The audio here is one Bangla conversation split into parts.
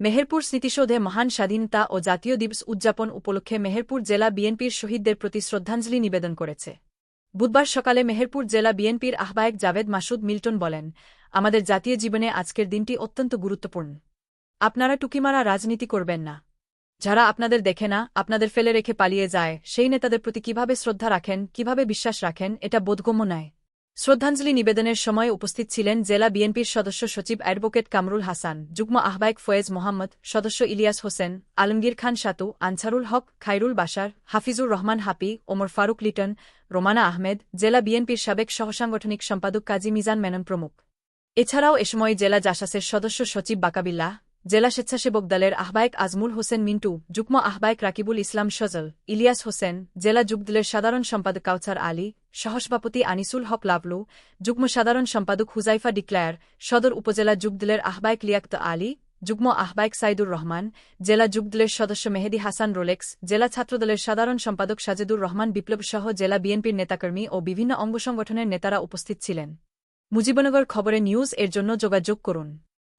মেহেরপুর স্মৃতিসৌধে মহান স্বাধীনতা ও জাতীয় দিবস উদযাপন উপলক্ষে মেহেরপুর জেলা বিএনপির শহীদদের প্রতি শ্রদ্ধাঞ্জলি নিবেদন করেছে। বুধবার সকালে মেহেরপুর জেলা বিএনপির আহ্বায়ক জাভেদ মাসুদ মিল্টন বলেন, আমাদের জাতীয় জীবনে আজকের দিনটি অত্যন্ত গুরুত্বপূর্ণ। আপনারা টুকিমারা রাজনীতি করবেন না। যারা আপনাদের দেখে না, আপনাদের ফেলে রেখে পালিয়ে যায়, সেই নেতাদের প্রতি কীভাবে শ্রদ্ধা রাখেন, কীভাবে বিশ্বাস রাখেন, এটা বোধগম্য নয়। শ্রদ্ধাঞ্জলি নিবেদনের সময় উপস্থিত ছিলেন জেলা বিএনপির সদস্য সচিব অ্যাডভোকেট কামরুল হাসান, যুগ্ম আহ্বায়ক ফয়েজ মোহাম্মদ, সদস্য ইলিয়াস হোসেন, আলমগীর খান সাতু, আনসারুল হক খাইরুল বাসার হাফিজুর রহমান হাপি, ওমর ফারুক লিটন, রোমানা আহমেদ, জেলা বিএনপির সাবেক সহসাংগঠনিক সম্পাদক কাজী মিজান মেনন প্রমুখ। এছাড়াও এ সময় জেলা জাসাসের সদস্য সচিব বাকাবিল্লাহ, জেলা স্বেচ্ছাসেবক দলের আহ্বায়ক আজমুল হোসেন মিন্টু, যুগ্ম আহ্বায়ক রাকিবুল ইসলাম সজল, ইলিয়াস হোসেন, জেলা যুগদলের সাধারণ সম্পাদক কাউছার আলী সহসভাপতি আনিসুল হক লাভলু, যুগ্ম সাধারণ সম্পাদক হুজাইফা ডিক্লায়ার, সদর উপজেলা যুগদলের আহ্বায়ক লিয়াক্ত আলী, যুগ্ম আহ্বায়ক সাইদুর রহমান, জেলা যুগদলের সদস্য মেহেদি হাসান রোলেক্স, জেলা ছাত্রদলের সাধারণ সম্পাদক সাজেদুর রহমান বিপ্লব সহ জেলা বিএনপির নেতাকর্মী ও বিভিন্ন অঙ্গ সংগঠনের নেতারা উপস্থিত ছিলেন। মুজিবনগর খবরে নিউজ এর জন্য যোগাযোগ করুন।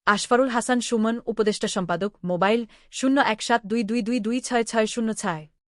আশফারুল হাসান সুমন, উপদেষ্টা সম্পাদক, মোবাইল শূন্য এক সাত দুই দুই দুই দুই ছয় ছয় শূন্য ছয়।